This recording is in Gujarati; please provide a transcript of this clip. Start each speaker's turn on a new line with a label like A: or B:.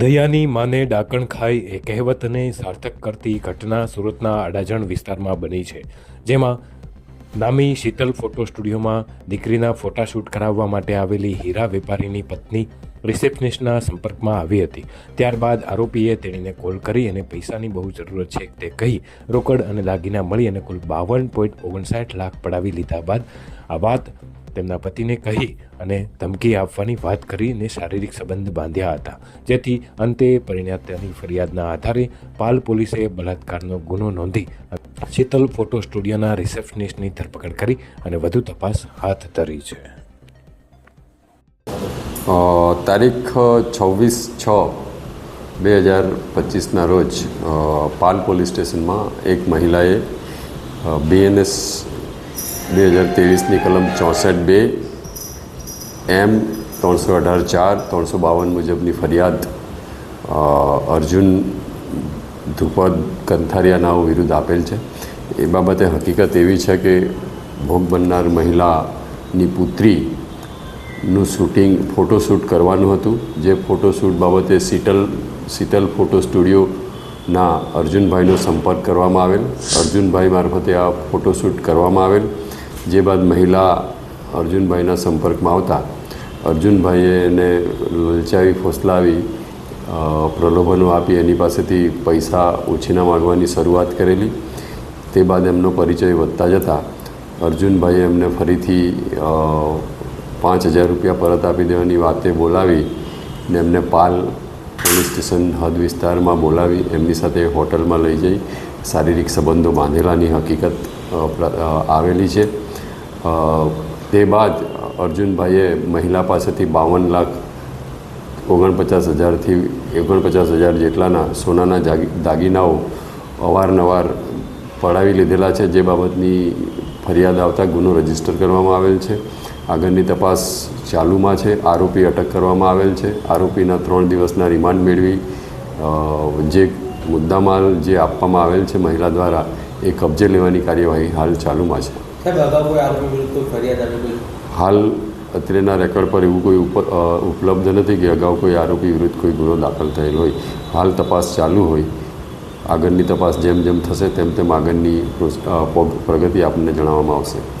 A: દયાની માને ડાકણ ખાઈ એ કહેવતને સાર્થક કરતી ઘટના સુરતના અડાજણ વિસ્તારમાં બની છે, જેમાં નામી શીતલ ફોટો સ્ટુડિયોમાં દીકરીના ફોટાશૂટ કરાવવા માટે આવેલી હીરા વેપારીની પત્ની રિસેપ્શનિસ્ટના સંપર્કમાં આવી હતી. ત્યારબાદ આરોપીએ તેણીને કોલ કરી અને પૈસાની બહુ જરૂરત છે તે કહી રોકડ અને દાગીના મળી અને કુલ બાવન પોઈન્ટ ઓગણસાઠ લાખ પડાવી લીધા બાદ આ વાત તેમના પતિને કહી અને ધમકી આપવાની વાત કરીને શારીરિક સંબંધ બાંધ્યા હતા. જેથી અંતે પરિણ્યાતાની ફરિયાદના આધારે પાલ પોલીસે બલાત્કારનો ગુનો નોંધી શીતલ ફોટો સ્ટુડિયોના રિસેપ્શનિસ્ટની ધરપકડ કરી અને વધુ તપાસ હાથ ધરી છે.
B: તારીખ છવ્વીસ છ બે હજાર પચીસના રોજ પાલ પોલીસ સ્ટેશનમાં એક મહિલાએ બીએનએસ બે હજાર ત્રેવીસની કલમ ચોસઠ બે એમ ત્રણસો અઢાર ચાર, ત્રણસો બાવન મુજબની ફરિયાદ અર્જુન ધ્રુપદ કંથારિયા નાઓ વિરુદ્ધ આપેલ છે. એ બાબતે હકીકત એવી છે કે ભોગ બનનાર મહિલાની પુત્રી નું શૂટિંગ ફોટોશૂટ કરવાનું હતું. જે ફોટોશૂટ બાબતે શીતલ શીતલ ફોટો સ્ટુડિયોના અર્જુનભાઈનો સંપર્ક કરવામાં આવેલ. અર્જુનભાઈ મારફતે આ ફોટોશૂટ કરવામાં આવેલ. જે બાદ મહિલા અર્જુનભાઈના સંપર્કમાં આવતા અર્જુનભાઈએ એને લલચાવી, ફોસલાવી પ્રલોભનો આપી, એની પાસેથી પૈસા ઉછીના માગવાની શરૂઆત કરેલી. તે બાદ એમનો પરિચય વધતા જતાં અર્જુનભાઈએ એમને ફરીથી પાંચ હજાર રૂપિયા પરત આપી દેવાની વાતે બોલાવી ને એમને પાલ પોલીસ સ્ટેશન હદ વિસ્તારમાં બોલાવી, એમની સાથે હોટલમાં લઈ જઈ. શારીરિક સંબંધો બાંધેલાની હકીકત આવેલી છે. તે બાદ અર્જુનભાઈએ મહિલા પાસેથી બાવન લાખ ઓગણપચાસ હજારથી ઓગણપચાસ હજાર જેટલાના સોનાના દાગીનાઓ અવારનવાર પડાવી લીધેલા છે, જે બાબતની ફરિયાદ આવતા ગુનો રજિસ્ટર કરવામાં આવેલ છે. આગળની તપાસ ચાલુમાં છે. આરોપી અટક કરવામાં આવેલ છે. આરોપીના ત્રણ દિવસના રિમાન્ડ મેળવી જે મુદ્દામાલ જે આપવામાં આવેલ છે મહિલા દ્વારા, એ કબજે લેવાની કાર્યવાહી હાલ ચાલુમાં છે. હાલ અત્રેના રેકોર્ડ પર એવું કોઈ ઉપ- ઉપલબ્ધ નથી કે અગાઉ કોઈ આરોપી વિરુદ્ધ કોઈ ગુનો દાખલ થયેલ હોય. હાલ તપાસ ચાલુ હોય. આગળની તપાસ જેમ જેમ થશે તેમ તેમ આગળની પ્રગતિ આપણને જણાવવામાં આવશે.